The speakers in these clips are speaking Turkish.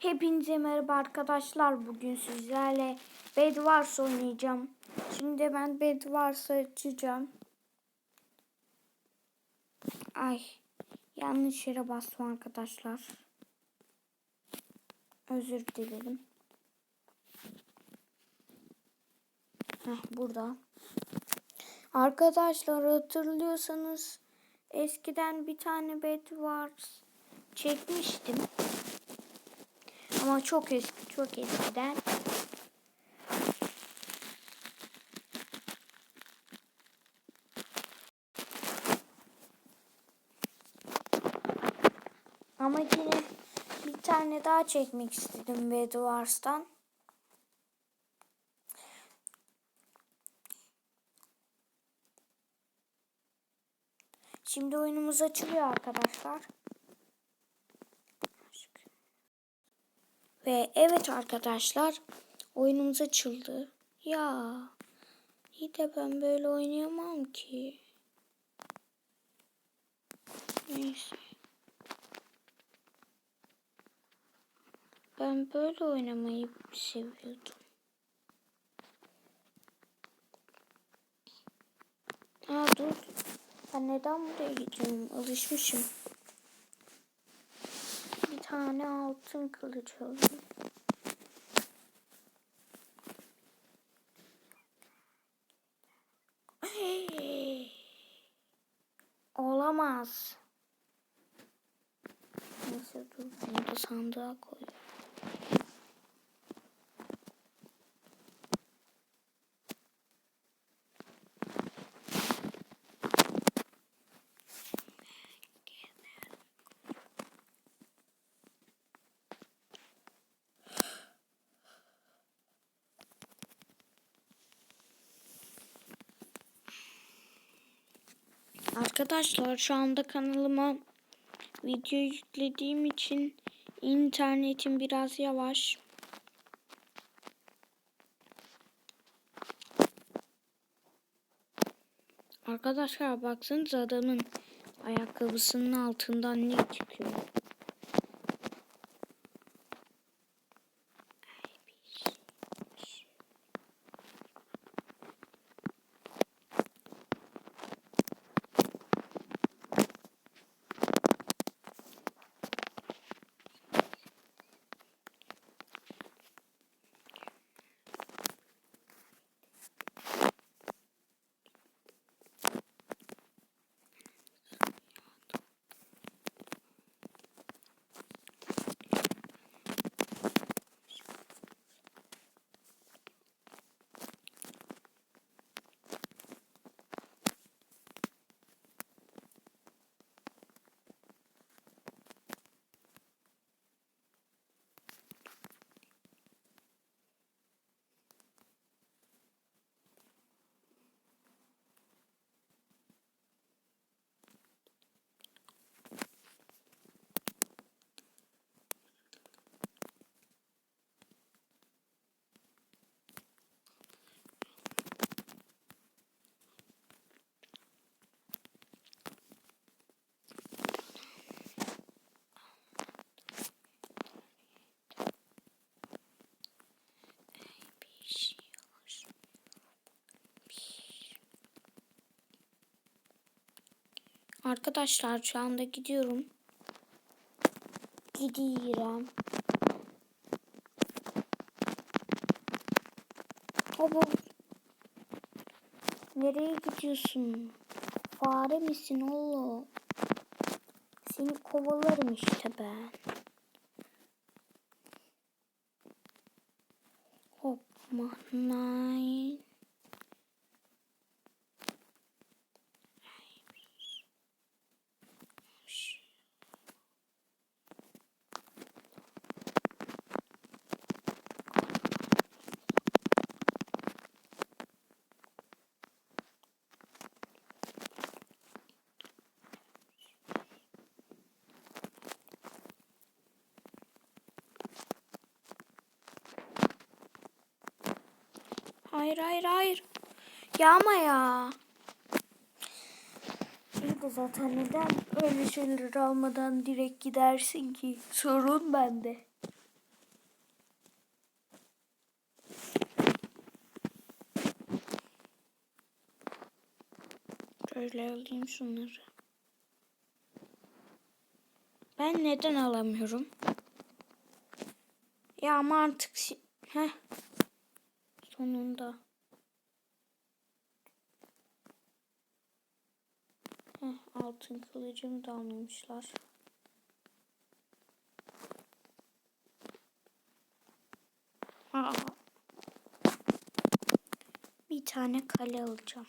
Hepinize merhaba arkadaşlar. Bugün sizlerle Bed Wars oynayacağım. Şimdi ben Bed Wars'ı açacağım. Ay yanlış yere bastım arkadaşlar. Özür dilerim. Heh, burada. Arkadaşlar hatırlıyorsanız eskiden bir tane Bed Wars çekmiştim. Ama çok eski, çok eskiden. Ama yine bir tane daha çekmek istedim Bed Wars'tan. Şimdi oyunumuz açılıyor arkadaşlar. Ve evet arkadaşlar oyunumuz açıldı. Ya iyi de ben böyle oynayamam ki. Neyse. Ben böyle oynamayı seviyordum. Ha dur. Ben neden buraya gidiyorum? Alışmışım. Tane altın kılıç alayım. Olamaz. Neyse dur bunu da sandığa koy. Arkadaşlar şu anda kanalıma video yüklediğim için internetim biraz yavaş. Arkadaşlar baksanıza adamın ayakkabısının altından ne çıkıyor. Arkadaşlar şu anda gidiyorum. Gidiyorum. Baba. Nereye gidiyorsun? Fare misin oğlum? Seni kovalarım işte ben. Hop nine. Hayır hayır hayır. Yağma ya. İyi zaten neden öyle şeyler almadan direkt gidersin ki? Sorun bende. Şöyle alayım şunları. Ben neden alamıyorum? Ya mantık... Heh. Sonunda. Heh, altın kılıcımı da almamışlar. Aa. Bir tane kale alacağım.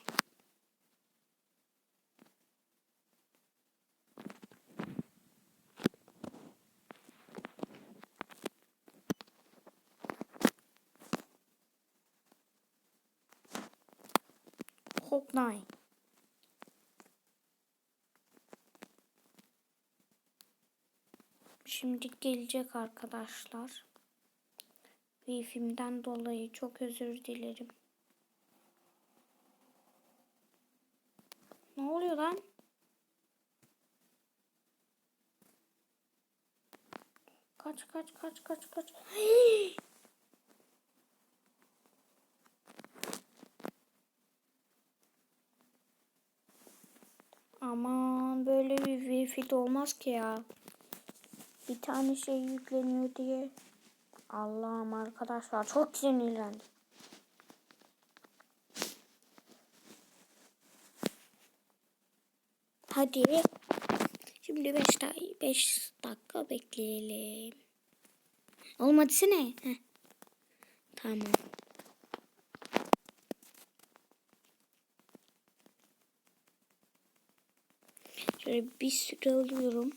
Hop nine. Şimdi gelecek arkadaşlar. Wi-Fi'mden dolayı çok özür dilerim. Ne oluyor lan? Kaç kaç kaç kaç kaç. Hii! Aman böyle bir wifi olmaz ki ya. Bir tane şey yükleniyor diye. Allah'ım arkadaşlar çok sinirlendim. Hadi. Şimdi 5 dakika, 5 dakika bekleyelim. Olmadı ne? Heh. Tamam. Bir süre alıyorum.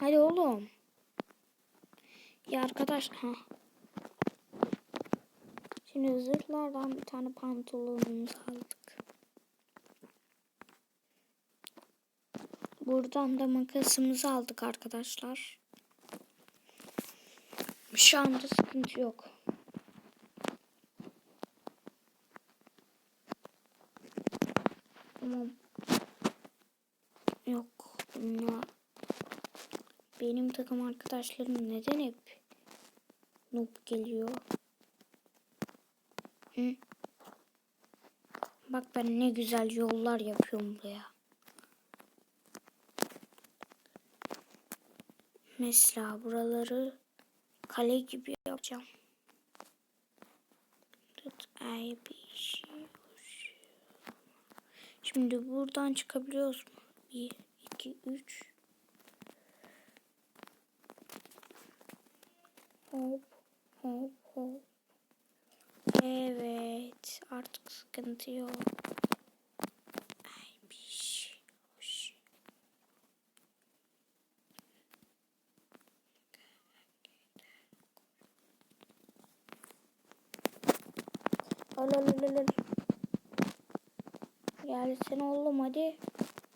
Hadi oğlum. Ya arkadaş. Ha. Şimdi zırhlardan bir tane pantolonumuzu aldık. Buradan da makasımızı aldık arkadaşlar. Şu anda sıkıntı yok. Tamam. Yok. Bunlar benim takım arkadaşlarım neden hep noob geliyor? Hı? Bak ben ne güzel yollar yapıyorum buraya. Mesela buraları kale gibi yapacağım. Şey. Şimdi buradan çıkabiliyoruz mu? 1, 2, 3. Hop hop hop. Evet artık sıkıntı yok. Ay bir şey. Hoş. Al al al al. Gelsin oğlum hadi.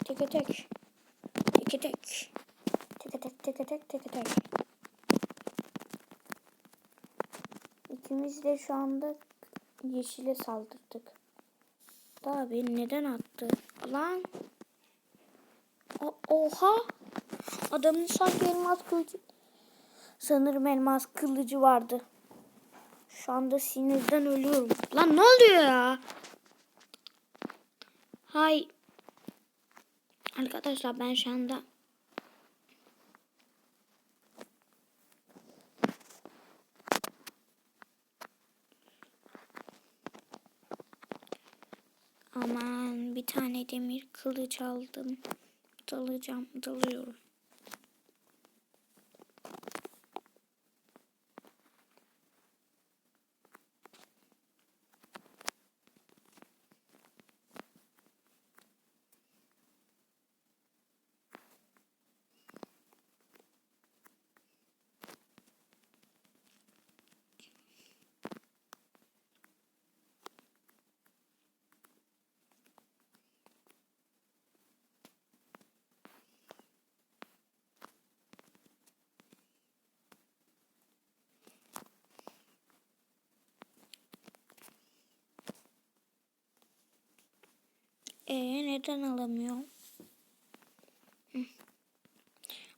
Teke tek. Teke tek. Teke tek teke tek teke tek. İkimiz de şu anda yeşile saldırdık. Daha beni neden attı? Lan. O oha. Adamın sanki elmas kılıcı. Sanırım elmas kılıcı vardı. Şu anda sinirden ölüyorum. Lan ne oluyor ya? Hay. Arkadaşlar ben şu anda Aman bir tane demir kılıç aldım. Dalacağım, dalıyorum. Ee neden alamıyorum?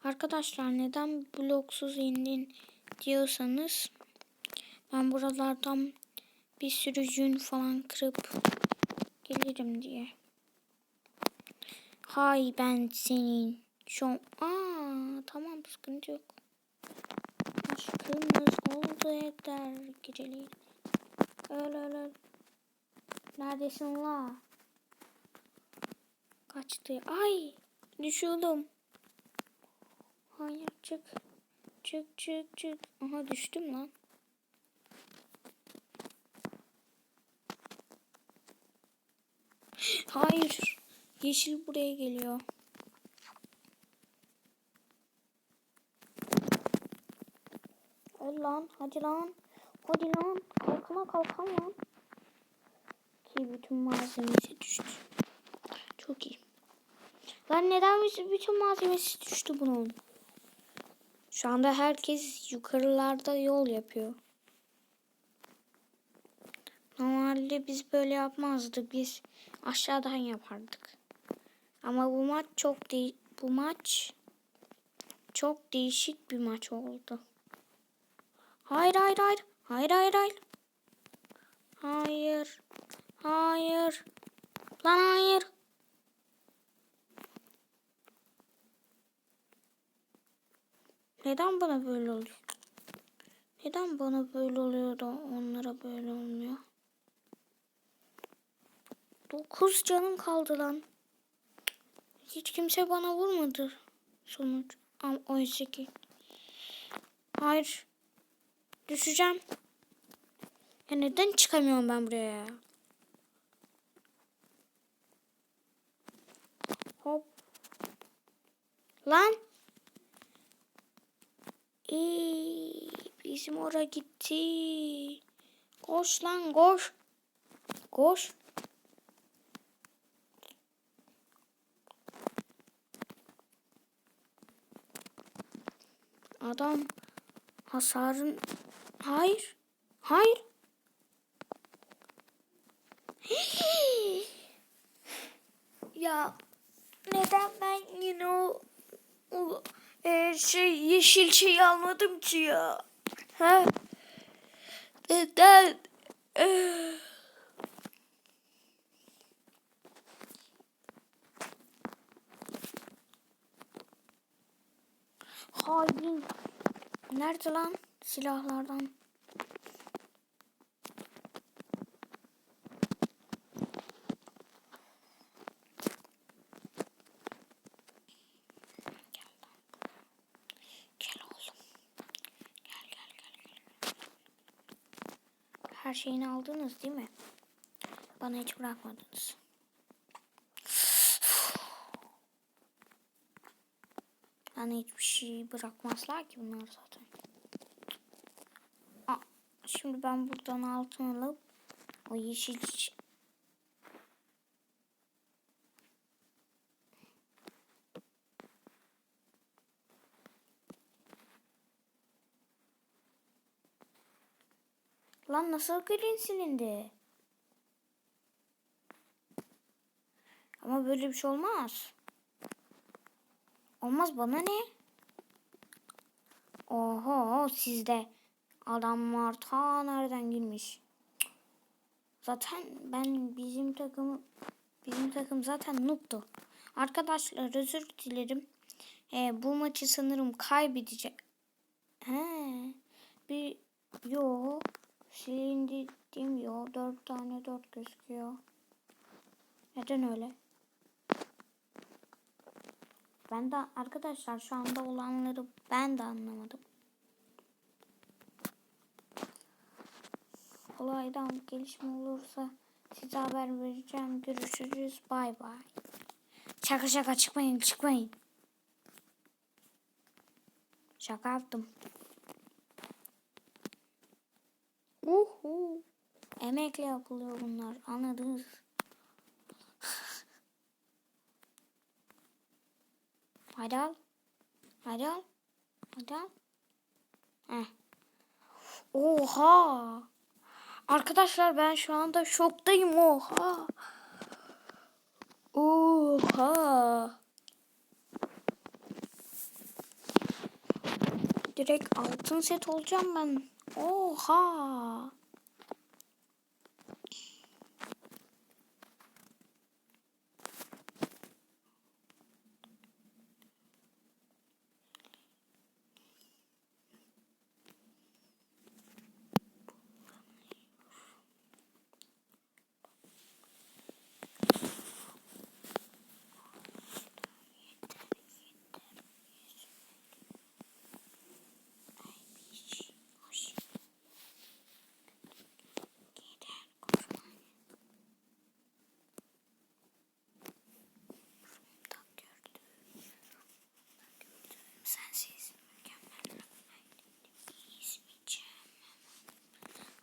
Arkadaşlar neden bloksuz indin diyorsanız ben buralardan bir sürü yün falan kırıp gelirim diye. Hay ben senin. Şu an... Aa, tamam sıkıntı yok. Aşkımız oldu eder geceliğin. Öl öl öl. Neredesin la? Kaçtı. Ay düşüyordum. Hayır çık. Çık çık çık. Aha düştüm lan. Hayır. Yeşil buraya geliyor. Hadi lan. Hadi lan. Hadi lan. Kalkana kalkan lan. Ki bütün malzemesi düştü. Lan neden bütün malzemesi düştü bunun? Şu anda herkes yukarılarda yol yapıyor. Normalde biz böyle yapmazdık. Biz aşağıdan yapardık. Ama bu maç çok değil. Bu maç çok değişik bir maç oldu. Hayır hayır hayır. Hayır hayır hayır. Hayır. Hayır. Lan hayır. Neden bana böyle oluyor? Neden bana böyle oluyor da onlara böyle olmuyor? Dokuz canım kaldı lan. Hiç kimse bana vurmadı. Sonuç. Ama 18. Hayır. Düşeceğim. Ya neden çıkamıyorum ben buraya ya? Hop. Lan. İyi, bizim oraya gitti. Koş lan koş. Koş. Adam hasarın... Hayır. Hayır. ya neden ben yine o, o e, şey yeşil şey almadım ki ya? Ha? Neden? Eh. Hain. Nerede lan silahlardan? Her şeyini aldınız değil mi? Bana hiç bırakmadınız. Bana hiçbir şey bırakmazlar ki bunlar zaten. Aa, şimdi ben buradan altın alıp o yeşil Lan nasıl green silindi? Ama böyle bir şey olmaz. Olmaz bana ne? Oho sizde adamlar ta nereden girmiş? Zaten ben bizim takım bizim takım zaten noob'tu. Arkadaşlar özür dilerim. Ee, bu maçı sanırım kaybedecek. He. Bir yo silindi demiyor. Dört tane dört gözüküyor. Neden öyle? Ben de arkadaşlar şu anda olanları ben de anlamadım. Olaydan gelişme olursa size haber vereceğim. Görüşürüz. Bay bay. Şaka şaka çıkmayın çıkmayın. Şaka yaptım. Uhu. Emekle yapılıyor bunlar. Anladınız. Hadi al. Hadi al. Hadi al. Heh. Oha. Arkadaşlar ben şu anda şoktayım. Oha. Oha. Direkt altın set olacağım ben. Oha.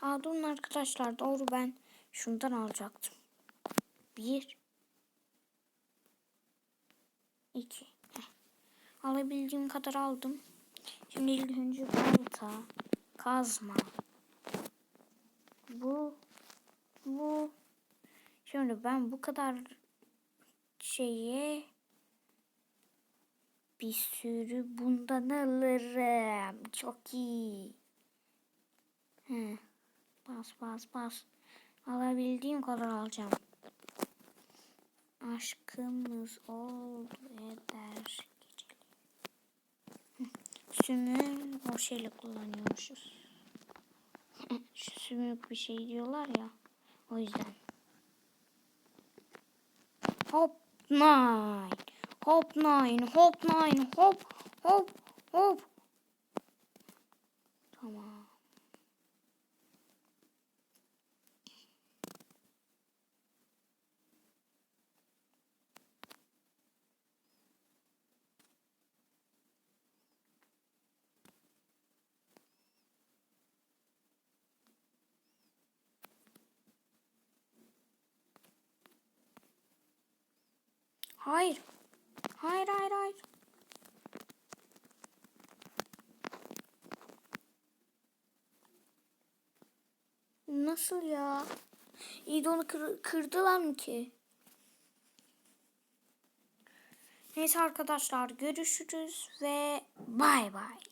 Aa arkadaşlar doğru ben şundan alacaktım. Bir. iki. Heh. Alabildiğim kadar aldım. Şimdi ilk önce balta, kazma. Bu, bu. Şimdi ben bu kadar şeye bir sürü bundan alırım. Çok iyi. He. Bas bas bas. Alabildiğim kadar alacağım. Aşkımız oldu eder. Sümüğü o şeyle kullanıyormuşuz. Şu sümük bir şey diyorlar ya. O yüzden. Hop nine. Hop nine. Hop nine. Hop hop hop. Tamam. Hayır. Hayır hayır hayır. Nasıl ya? İyi de onu kır- kırdılar mı ki? Neyse arkadaşlar görüşürüz ve bay bay.